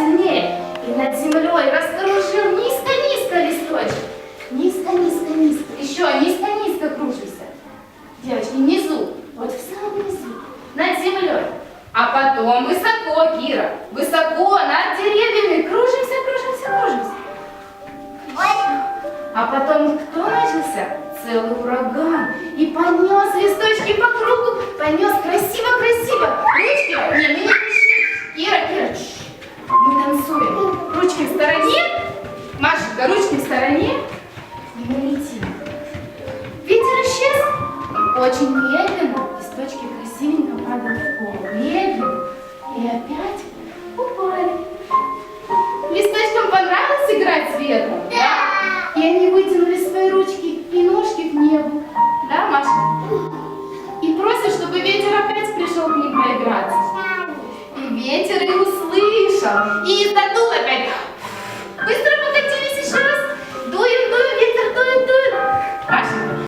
сильнее и над землей раскружил низко-низко листочек. Низко-низко-низко. Еще низко-низко кружимся. Девочки, внизу, вот в самом низу, над землей. А потом высоко, Кира, высоко над деревьями кружимся, кружимся, кружимся. А потом кто начался? Целый ураган. И понес листочки по кругу, понес красиво Очень медленно листочки красивенько падают в пол. Медленно. И опять упали. Листочкам понравилось играть с? Да. И они вытянули свои ручки и ножки к небу. Да, Маша? И просят, чтобы ветер опять пришел к ним поиграть. И ветер их услышал. И